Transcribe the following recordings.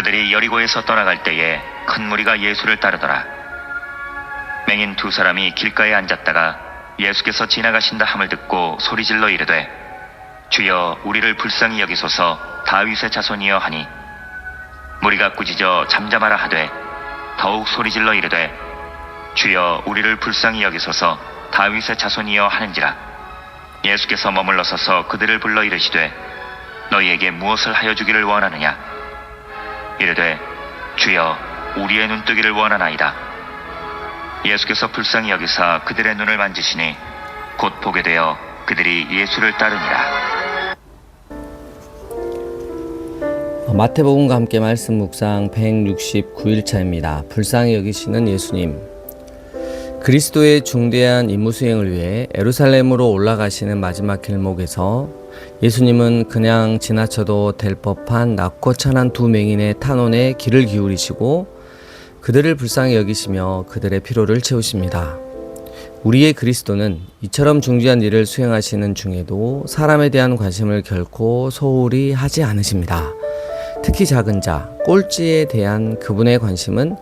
그들이 여리고에서 떠나갈 때에 큰 무리가 예수를 따르더라. 맹인 두 사람이 길가에 앉았다가 예수께서 지나가신다 함을 듣고 소리질러 이르되 주여 우리를 불쌍히 여기소서. 다윗의 자손이여 하니. 무리가 꾸짖어 잠잠하라 하되 더욱 소리질러 이르되 주여 우리를 불쌍히 여기소서. 다윗의 자손이여 하는지라. 예수께서 머물러 서서 그들을 불러 이르시되 너희에게 무엇을 하여 주기를 원하느냐 이르되 주여 우리의 눈뜨기를 원하나이다 예수께서 불쌍히 여기사 그들의 눈을 만지시니 곧 보게 되어 그들이 예수를 따르니라 어, 마태복음과 함께 말씀 묵상 169일차입니다. 불쌍히 여기시는 예수님. 그리스도의 중대한 임무 수행을 위해 에루살렘으로 올라가시는 마지막 길목에서 예수님은 그냥 지나쳐도 될 법한 낮고 찬한 두 맹인의 탄원에 귀를 기울이시고 그들을 불쌍히 여기시며 그들의 피로를 채우십니다. 우리의 그리스도는 이처럼 중대한 일을 수행하시는 중에도 사람에 대한 관심을 결코 소홀히 하지 않으십니다. 특히 작은 자, 꼴찌에 대한 그분의 관심은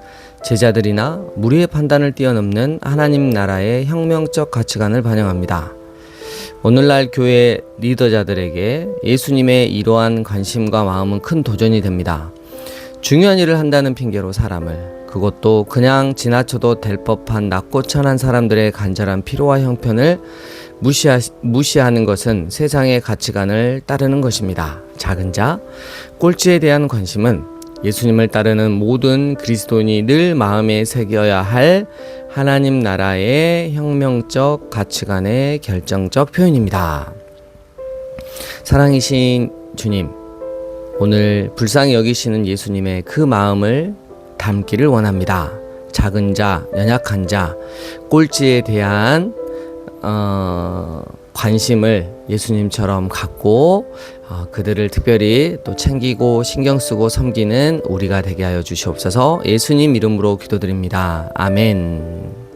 제자들이나 무리의 판단을 뛰어넘는 하나님 나라의 혁명적 가치관을 반영합니다. 오늘날 교회 리더자들에게 예수님의 이러한 관심과 마음은 큰 도전이 됩니다. 중요한 일을 한다는 핑계로 사람을 그것도 그냥 지나쳐도 될 법한 낮고 천한 사람들의 간절한 피로와 형편을 무시하, 무시하는 것은 세상의 가치관을 따르는 것입니다. 작은 자, 꼴찌에 대한 관심은 예수님을 따르는 모든 그리스도인이 늘 마음에 새겨야 할 하나님 나라의 혁명적 가치관의 결정적 표현입니다. 사랑이신 주님, 오늘 불쌍히 여기시는 예수님의 그 마음을 담기를 원합니다. 작은 자, 연약한 자, 꼴찌에 대한 어, 관심을 예수님처럼 갖고 어, 그들을 특별히 또 챙기고 신경 쓰고 섬기는 우리가 되게 하여 주시옵소서 예수님 이름으로 기도드립니다. 아멘.